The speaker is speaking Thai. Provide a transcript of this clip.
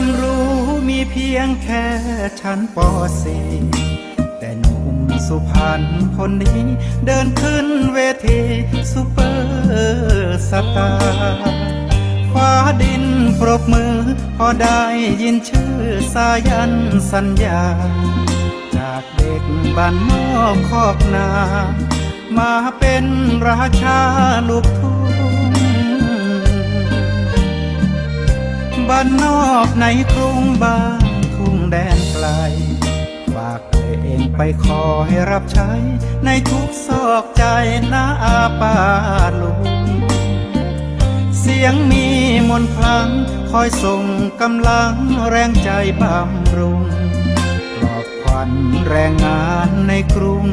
ความรู้มีเพียงแค่ชั้นป .4 แต่หนุ่มสุพรรณคนนี้ เดินขึ้นเวทีซูเปอร์สตาร์ฟ้าดินปรบมือ พอได้ยินชื่อสายันสัญญา จากเด็กบ้านนอกคอกนา มาเป็นราชาลูกทุ่ง บ้านนอกในกรุงบ้านทุ่งแดนไกล ฝากเพลงไปขอให้รับใช้ ในทุกซอกใจนาอาปาลุงเสียงมีมนต์คลังคอยส่งกำลังแรงใจบำรุงปลอบขวัญแรงงานในกรุง